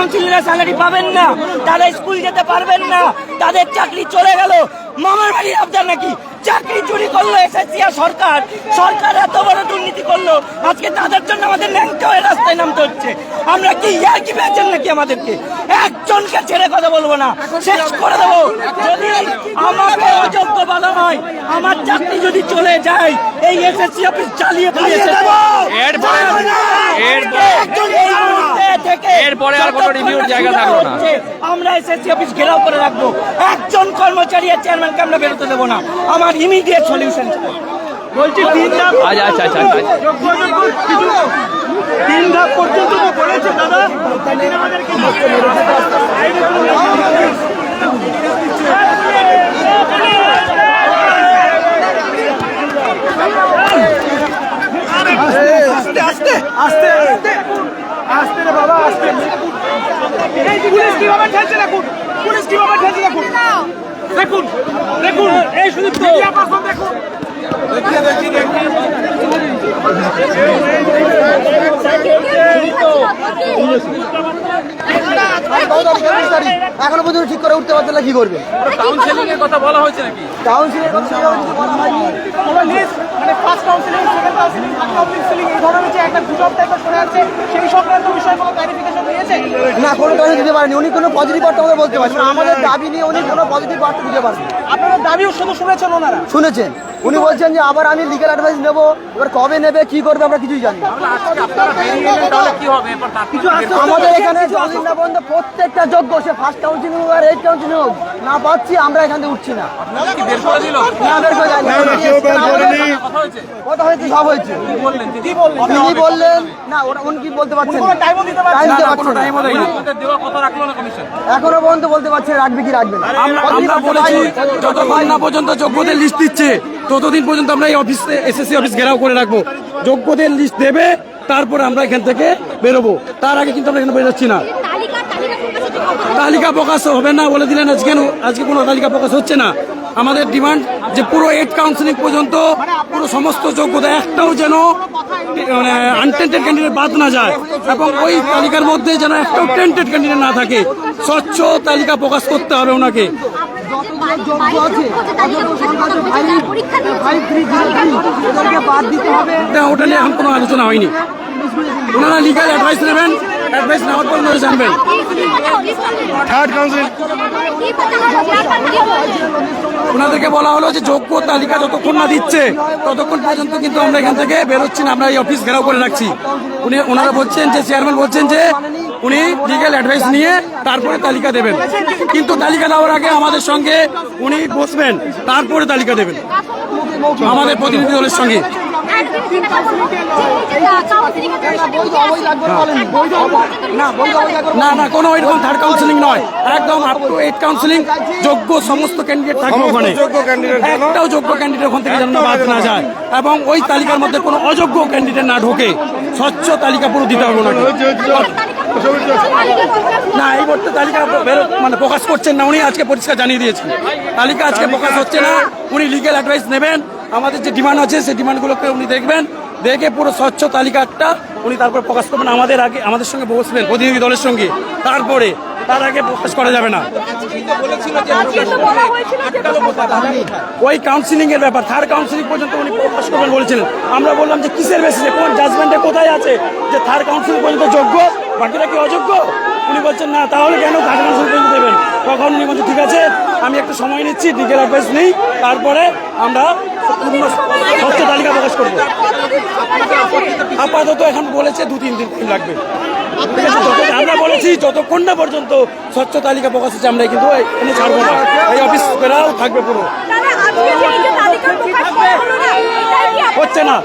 কাউন্সিলরের স্যালারি পাবেন না তারা স্কুল যেতে পারবেন না তাদের চাকরি চলে গেল। মামার বাড়ির আবদার নাকি? চাকরি চুরি করল এসএসসি আর সরকার। সরকার এত বড় দুর্নীতি করল। আজকে তাদের জন্য আমাদের ন্যাংটা হয়ে রাস্তায় নামতে হচ্ছে। আমরা কি ইয়ার কি পেয়েছেন নাকি আমাদেরকে? একজনকে ছেড়ে কথা বলব না। শেষ করে দেবো। যদি আমাকে অযোগ্য বলা হয় আমার চাকরি যদি চলে যায় এই এসএসসি অফিস চালিয়ে দিয়েছে এরপরে এরপরে একজন এই মুহূর্তে থেকে এরপরে আর কোনো রিভিউর জায়গা থাকল না। আমরা এসএসসি অফিস ঘেরাও করে রাখব। একজন কর্মচারী আর চেয়ারম্যানকে আমরা বেরোতে দেবো না। আমার ইমিডিয়েট সলিউশন বলছি তিন ধাপ আচ্ছা আচ্ছা আচ্ছা তিন ধাপ পর্যন্ত তো বলেছে দাদা। আমাদেরকে পুলিশ কীভাবে ঠেলছে দেখুন পুলিশ কীভাবে ঠেলছে দেখুন। দেখুন দেখুন এই শুধু দেখি দেখি দেখুন। এখনও পর্যন্ত ঠিক করে উঠতে পারছে না কি করবে কাউন্সিলিং এর কথা বলা হয়েছে নাকি? কাউন্সিলের কথা বলা হয়নি। মানে first counselling second counselling third counselling এই ধরনের যে একটা গুজব টাইপের শোনা যাচ্ছে সেই সংক্রান্ত বিষয়ে কোনো ক্লারিফিকেশন দিয়েছে? না কোনো দিতে পারেনি। উনি কোনো পজিটিভ বার্তা আমাদের বলতে পারছেন আমাদের দাবি নিয়ে উনি কোনো পজিটিভ বার্তা দিতে পারেন আপনারা দাবিও শুধু শুনেছেন ওনারা? শুনেছেন। উনি বলছেন যে আবার আমি লিগাল অ্যাডভাইস নেব এবার কবে নেবে কি করবে আমরা কিছুই জানি না। আপনারা বেরিয়ে গেলেন তাহলে কি হবে? এরপর তারপর আমাদের এখানে যতদিন না পর্যন্ত প্রত্যেকটা যোগ্য সে ফার্স্ট কাউন্সিলিং হোক আর এইট কাউন্সিলিং হোক না পাচ্ছি আমরা এখান থেকে উঠছি না। কি বের করে দিল না বের করে যায়নি। কথা হয়েছে? কথা হয়েছে? সব হয়েছে। কি বললেন? কি বললেন? তিনি বললেন? না ওরা উনি কি বলতে পারছেন কোনো টাইমও দিতে পারছেন না। দিতে পারছেন না। আপনাদের দেওয়া কথা রাখল না কমিশন এখনও পর্যন্ত বলতে পারছে রাখবে কি রাখবে না। আমরা কতদিন আমরা বাকি বলেছি যতক্ষণ না পর্যন্ত যোগ্যদের লিস্ট দিচ্ছে ততদিন পর্যন্ত আমরা এই অফিসে এসএসসি অফিস ঘেরাও করে রাখব। যোগ্যদের লিস্ট দেবে তারপরে আমরা এখান থেকে বেরোবো। তার আগে কিন্তু আমরা এখানে বেরোচ্ছি না। তালিকা প্রকাশ হবে না বলে দিলেন আজকে। আজকে কোনো তালিকা প্রকাশ হচ্ছে না। আমাদের ডিমান্ড যে পুরো এইট কাউন্সিলিং পর্যন্ত, পুরো সমস্ত যোগ্যতা একটাও যেন মানে আনটেন্টেড ক্যান্ডিডেট বাদ না যায়। এবং ওই তালিকার মধ্যে যেন একটাও টেন্টেড ক্যান্ডিডেট না থাকে। স্বচ্ছ তালিকা প্রকাশ করতে হবে ওনাকে। ওটা নিয়ে এখন কোনো আলোচনা হয়নি। ওনারা লিগাল অ্যাডভাইস নেবেন অ্যাডভাইস নেওয়ার পর ওনারা জানবেন থার্ড কাউন্সিল ওনাদেরকে বলা হলো যে যোগ্য তালিকা যতক্ষণ না দিচ্ছে ততক্ষণ পর্যন্ত কিন্তু আমরা এখান থেকে বেরোচ্ছি না আমরা এই অফিস ঘেরাও করে রাখছি। উনি ওনারা বলছেন যে চেয়ারম্যান বলছেন যে উনি লিগাল অ্যাডভাইস নিয়ে তারপরে তালিকা দেবেন। কিন্তু তালিকা দেওয়ার আগে আমাদের সঙ্গে উনি বসবেন তারপরে তালিকা দেবেন। আমাদের প্রতিনিধি দলের সঙ্গে। না না না কোনো এরকম থার্ড কাউন্সিলিং নয়। একদম আপ টু এইট কাউন্সিলিং যোগ্য সমস্ত ক্যান্ডিডেট থাকবে ওখানে। একটাও যোগ্য ক্যান্ডিডেট ওখান থেকে যেন বাদ না যায়। এবং ওই তালিকার মধ্যে কোনো অযোগ্য ক্যান্ডিডেট না ঢোকে। স্বচ্ছ তালিকা পুরো দিতে হবে ওনাকে। না এই মুহূর্তে তালিকা মানে প্রকাশ করছেন না। উনি আজকে পরিষ্কার জানিয়ে দিয়েছেন। তালিকা আজকে প্রকাশ হচ্ছে না। উনি লিগেল অ্যাডভাইস নেবেন। আমাদের যে ডিমান্ড আছে, সেই ডিমান্ডগুলোকে উনি দেখবেন, দেখে পুরো স্বচ্ছ তালিকাটা উনি তারপর প্রকাশ করবেন। আমাদের আগে, আমাদের সঙ্গে বসবেন প্রতিনিধি দলের সঙ্গে। তারপরে, তার আগে প্রকাশ করা যাবে না। ওই কাউন্সিলিং এর ব্যাপার থার্ড কাউন্সিলিং পর্যন্ত উনি প্রকাশ করবেন বলেছিলেন। আমরা বললাম যে কিসের বেসিসে কোন জাজমেন্টে কোথায় আছে? যে থার্ড কাউন্সিলিং পর্যন্ত যোগ্য, বাকিরা কি অযোগ্য? উনি বলছেন, না, তাহলে কেন থার্ড কাউন্সিল পর্যন্ত দেবেন? তখন উনি বলছেন, ঠিক আছে, আমি একটু সময় নিচ্ছি লিগেল অ্যাডভাইস নিই। তারপরে আমরা স্বচ্ছ তালিকা প্রকাশ করব। আপাতত এখন বলেছে দু, তিন দিন লাগবে। আমরা বলেছি যতক্ষণ না পর্যন্ত স্বচ্ছ তালিকা প্রকাশ হচ্ছে আমরা কিন্তু এখানে ছাড়বো না। এই অফিস বেরাও থাকবে পুরো। হচ্ছে না।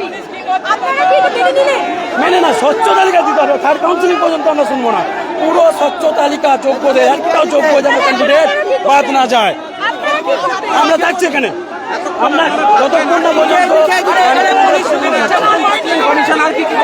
মেনে না, স্বচ্ছ তালিকা দিতে হবে। থার্ড কাউন্সিলিং পর্যন্ত আমরা শুনব না। পুরো স্বচ্ছ তালিকা, যোগ্যদের, একটাও যোগ্য যেন ক্যান্ডিডেট বাদ না যায়। আমরা থাকছি এখানে। আমরা যতক্ষণ না পর্যন্ত কমিশন আর কি কি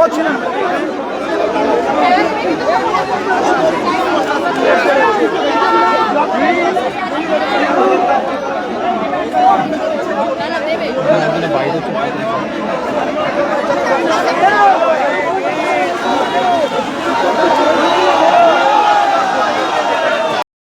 ঘুমাচ্ছি